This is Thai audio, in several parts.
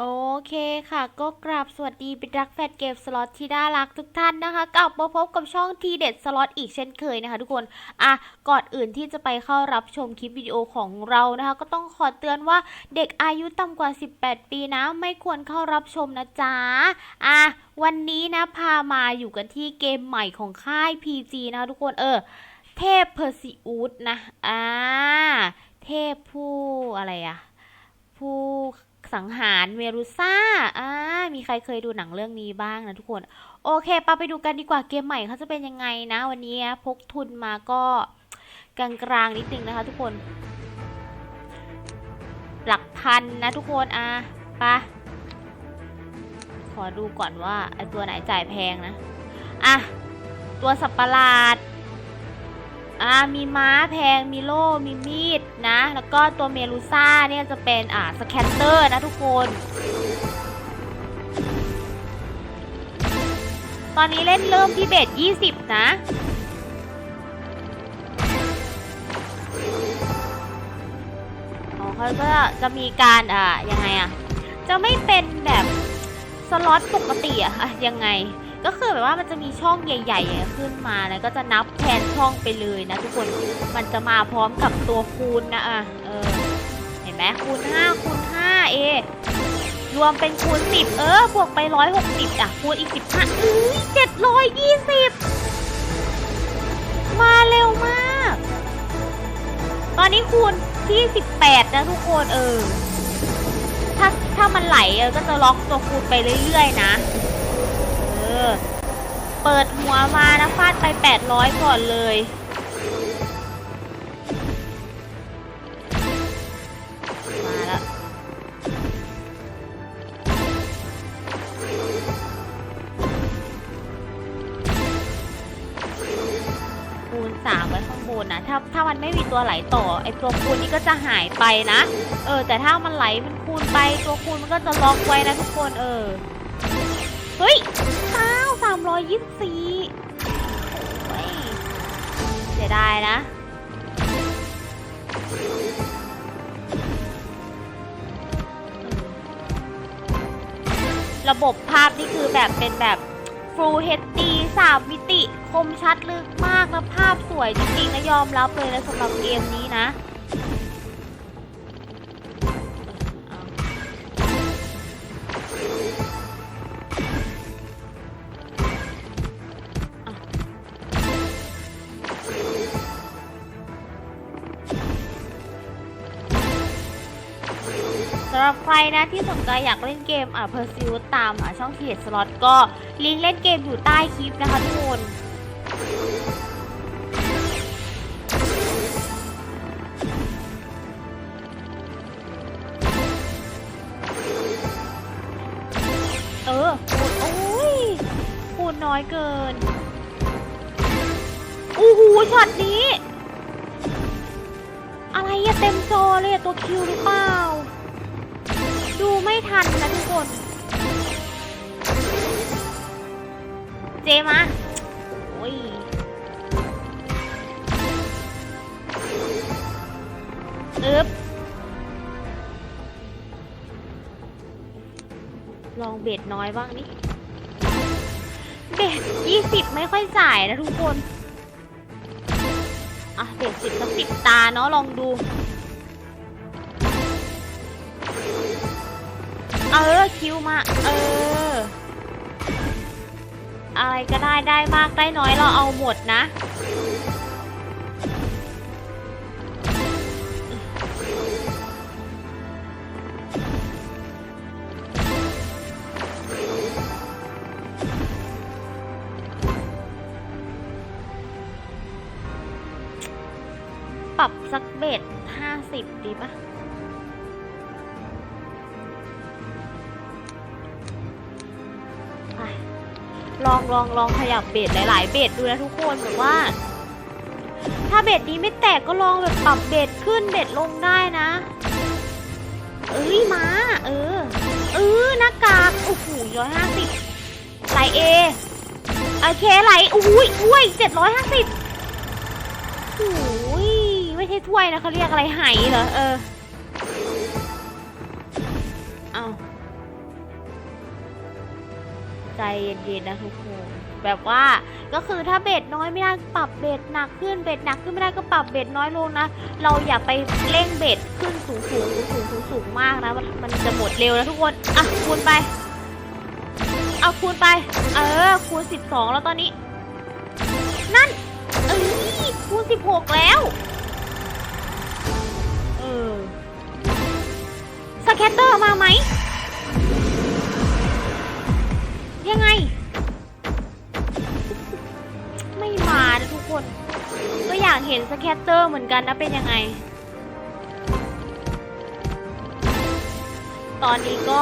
โอเคค่ะ ก็กราบสวัสดีเป็นรักแฟนเกมสล็อตที่น่ารักทุกท่านนะคะ กลับมาพบกับช่องทีเด็ดสล็อตอีกเช่นเคยนะคะทุกคน อะ ก่อนอื่นที่จะไปเข้ารับชมคลิปวิดีโอของเรานะคะ ก็ต้องขอเตือนว่าเด็กอายุต่ำกว่า 18 ปีนะ ไม่ควรเข้ารับชมนะจ๊ะ อะ วันนี้นะพามาอยู่กันที่เกมใหม่ของค่าย PG นะคะทุกคนเออ เทพเพอร์ซิอุสนะ อ่า เทพผู้อะไรอะผู้ สังหารเมรุซ่าอ่ามีใครเคยดูหนังเรื่องนี้บ้างนะทุกคน โอเคปาไปดูกันดีกว่าเกมใหม่เขาจะเป็นยังไงนะ วันนี้พกทุนมาก็กลางๆนิดนึงนะคะ ทุกคน หลักพันนะทุกคนอะไปะขอดูก่อนว่าไอตัวไหนจ่ายแพงนะ อะ ตัวสับประหลาด อ่ามีม้าแพงมีโล่มีมีดนะ แล้วก็ตัวเมลูซ่าเนี่ยจะเป็นอ่าสแคนเตอร์นะทุกคน ตอนนี้เล่นเริ่มที่เบส20 นะอ๋อเขาก็จะมีการอ่ายังไงอะ จะไม่เป็นแบบสล็อตปกติอะอะยังไง ก็คือแบบว่ามันจะมีช่องใหญ่ๆขึ้นมาแล้วก็จะนับแทนช่องไปเลยนะ ทุกคนมันจะมาพร้อมกับตัวคูณนะอะเออเห็นไหมคูณ5คูณ5เอรวมเป็นคูณ 10 เออบวกไป 160 อะ คูณอีก 15อุ้ย720 มาเร็วมาก ตอนนี้คูณที่ 18 นะทุกคนเออถ้าถ้ามันไหลเออก็จะล็อกตัวคูณไปเรื่อยๆนะ อ เปิดหัวมานะฟาดไป 800 ก่อนเลย มาแล้วคูณสามไว้ข้างบนนะ ถ้าถ้ามันไม่มีตัวไหลต่อ ไอตัวคูณนี่ก็จะหายไปนะ เออ แต่ถ้ามันไหลมันคูณไปตัวคูณมันก็จะล็อกไว้นะทุกคนเออ เฮ้ย ร้อยยี่สิบสี่เสียดายนะ ระบบภาพนี่คือแบบเป็นแบบ Full HD 3มิติ คมชัดลึกมาก แล้วภาพสวยจริงๆนะยอมรับเลยนะสำหรับเกมนี้นะำหรับใครนะที่สนใจอยากเล่นเกมอะเพอร์ซิวตามอะช่องทีเด็ดสล็อตก็ลิงก์เล่นเกมอยู่ใต้คลิปนะคะทุกคนเออคูณโอ้ยคูณน้อยเกินอู้หูช็อตนี้ อะไรอะเต็มจอเลยอะตัวคิวหรือเปล่า ทันนะทุกคน เจมาโอ้ยอึ๊บลองเบ็ดน้อยบ้างนี่เบ็ดยี่สิบไม่ค่อยจ่ายนะทุกคน อะ เบ็ดสิบสักสิบตาเนาะลองดู เออคิวมา เออ อะไรก็ได้ได้มากได้น้อยเราเอาหมดนะ ปรับสักเบ็ดห้าสิบดีปะ ลองลองลองขยับเบสหลาย ๆ เบสดูนะทุกคนแบบว่า ถ้าเบสนี้ไม่แตกก็ลองแบบปรับเบสขึ้นเบสลงได้นะ เอ้ยมาเออเออหน้ากากโอ้โหร้อยห้าสิบไหลเอโอเคไหลอุ้ยอุ้ยเจ็ดร้อยห้าสิบโอ้ยไม่ใช่ถ้วยนะเขาเรียกอะไรไหเหรอเออเอา ใจเย็นๆนะทุกคนแบบว่าก็คือถ้าเบ็ดน้อยไม่ได้ปรับเบ็ดหนักขึ้นเบ็ดหนักขึ้นไม่ได้ก็ปรับเบ็ดน้อยลงนะ เราอย่าไปเร่งเบ็ดขึ้นสูงสูงสูงสูงสูงมากนะมันจะหมดเร็วนะทุกคนอะคูณไปเอาคูณไป เออคูณ12แล้วตอนนี้ นั่นเอ้ยคูณ16แล้วเออสแคตเตอร์มาไหม เห็นสแคตเตอร์เหมือนกันนะเป็นยังไง ตอนนี้ก็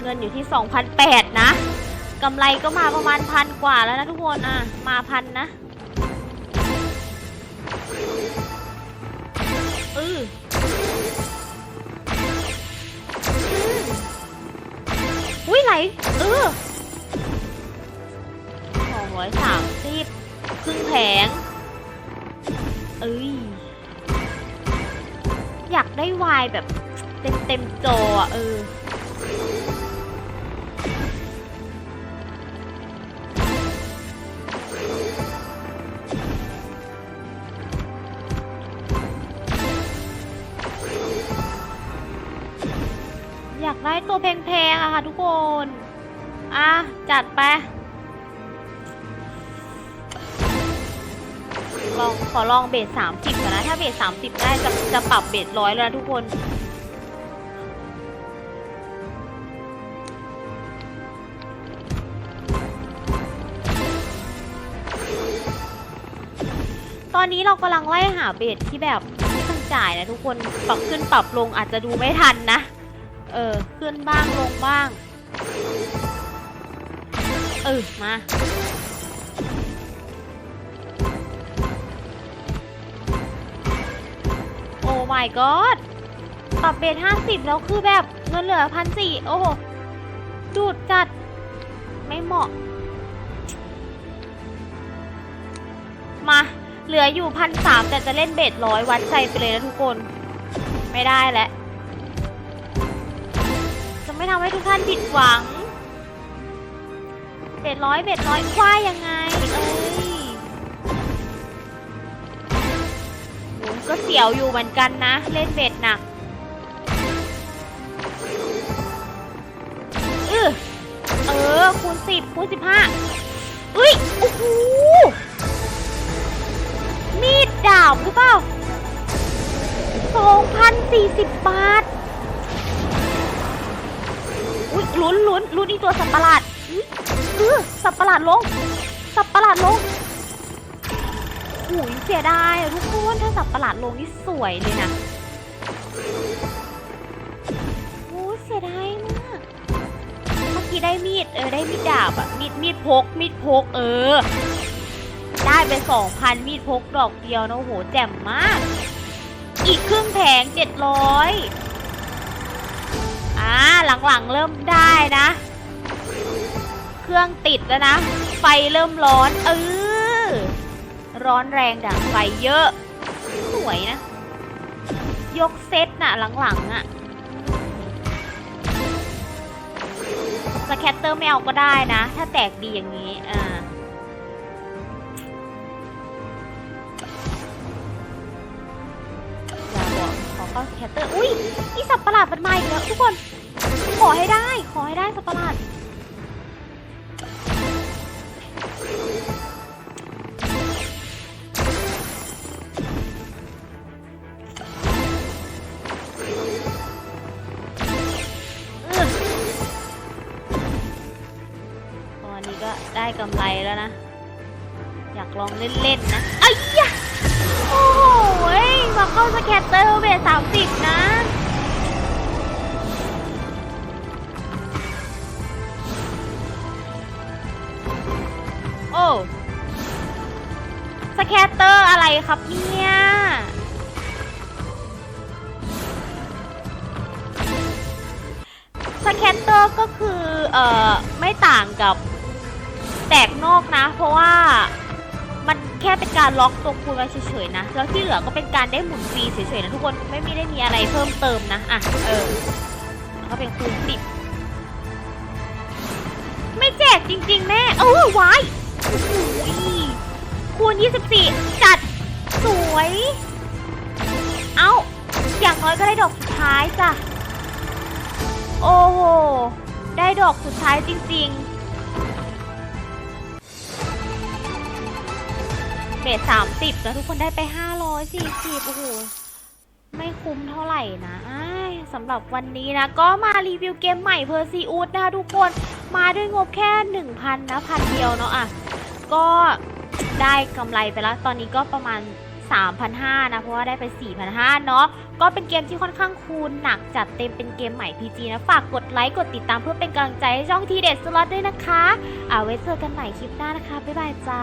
เงินอยู่ที่2,008นะกำไรก็มาประมาณพันกว่าแล้วนะทุกคนอะ มาพันนะเอออุ้ยไหลเออสองร้อยสามสิบครึ่งแผง เอ้ย อยากได้วายแบบเต็มเต็มจออะ เออ อยากได้ตัวแพงๆอะค่ะทุกคน อะ จัดไป ลองขอลองเบสสามสิบก่อนนะ ถ้าเบสสามสิบได้จะจะปรับเบสร้อยแล้วนะทุกคนตอนนี้เรากำลังไล่หาเบสที่แบบไม่ต้องจ่ายนะทุกคนปรับขึ้นปรับลงอาจจะดูไม่ทันนะ เออ ขึ้นบ้างลงบ้าง เออ มา my god ปรับเบสห้าสิบแล้วคือแบบเงินเหลือพันสี่โอ้โหดูดจัด ไม่เหมาะ มาเหลืออยู่พันสามแต่จะเล่นเบสร้อยวัดใจไปเลยนะทุกคน ไม่ได้แล้วจะไม่ทำให้ทุกท่านผิดหวังเบ็ดร้อยเบ็ดร้อยคว้ายังไงเอ้ย ก็เสียวอยู่เหมือนกันนะ เล่นเบ็ดหนักเออเออ คูณสิบคูณสิบห้าอุ้ยโอ้โหมีดดาบหรือเปล่าสองพันสี่สิบบาท อุ้ยลุ้นลุ้นลุ้นอีตัวสัตว์ประหลาดอุ๊ยเออสัตว์ประหลาดลง สียดายทุกคนถ้าสัตว์ประหลาดลงนี่สวยเลยนะโอ้เสียดายมากเมื่อกี้ได้มีดเออได้มีดดาบอะมีดมีดพก มีดพก เออ ได้ไปสองพันมีดพกดอกเดียวนะโอ้โหแจ่มมาก อีกครึ่งแผงเจ็ดร้อยอ่าหลังๆเริ่มได้นะ เครื่องติดแล้วนะ ไฟเริ่มร้อน เออ ร้อนแรงดังไฟเยอะ สวยนะ ยกเซตน่ะหลังๆอะ่ะสแคตเตอร์ไม่เอาก็ได้นะ ถ้าแตกดีอย่างนี้ อ่า อย่าบอก ขอเข้าสแคตเตอร์ อุ้ยอีสับประหลาดมันมาอีกแล้วทุกคน ขอให้ได้ ขอให้ได้สับประหลาด ได้กำไรแล้วนะ อยากลองเล่นๆนะไอ้ยะโอ้โหเว้ยมาเข้าสแคตเตอร์เบสสามสิบนะโอ้สแคตเตอร์อะไรครับเนี่ยสแคตเตอร์ก็คือ เอ่อ ไม่ต่างกับ ตกนอกนะ เพราะว่ามันแค่เป็นการล็อกตัวคูณไว้เฉยๆนะ แล้วที่เหลือก็เป็นการได้หมุนฟรีเฉยๆนะทุกคนไม่มีได้มีอะไรเพิ่มเติมนะอะเออก็เป็นคูณสิบแจกจริงๆแม่เออว้โอ้โหคูณ 24 จัดสวย เอ้า อย่างน้อยก็ได้ดอกสุดท้ายจ้ะ โอ้โห ได้ดอกสุดท้ายจริง ๆ เบสสามสิบแล้วทุกคนได้ไปห้าร้อยสี่สิบโอ้โห ไม่คุ้มเท่าไหร่นะสำหรับวันนี้นะ ก็มารีวิวเกมใหม่เพอร์ซีอูดนะคะทุกคนมาด้วยงบแค่1,000นนะพันเดียวเนาะอะ ก็ได้กำไรไปแล้ว ตอนนี้ก็ประมาณ3,500นะ เพราะว่าได้ไป 4,500 เนาะ ก็เป็นเกมที่ค่อนข้างคูณหนักจัดเต็มเป็นเกมใหม่ PG นะ ฝากกดไลค์ กดติดตามเพื่อเป็นกำลังใจให้ช่องทีเด็ดสล็อตด้วยนะคะ เอาไว้เจอกันใหม่คลิปหน้านะคะ บ๊ายบายจ้า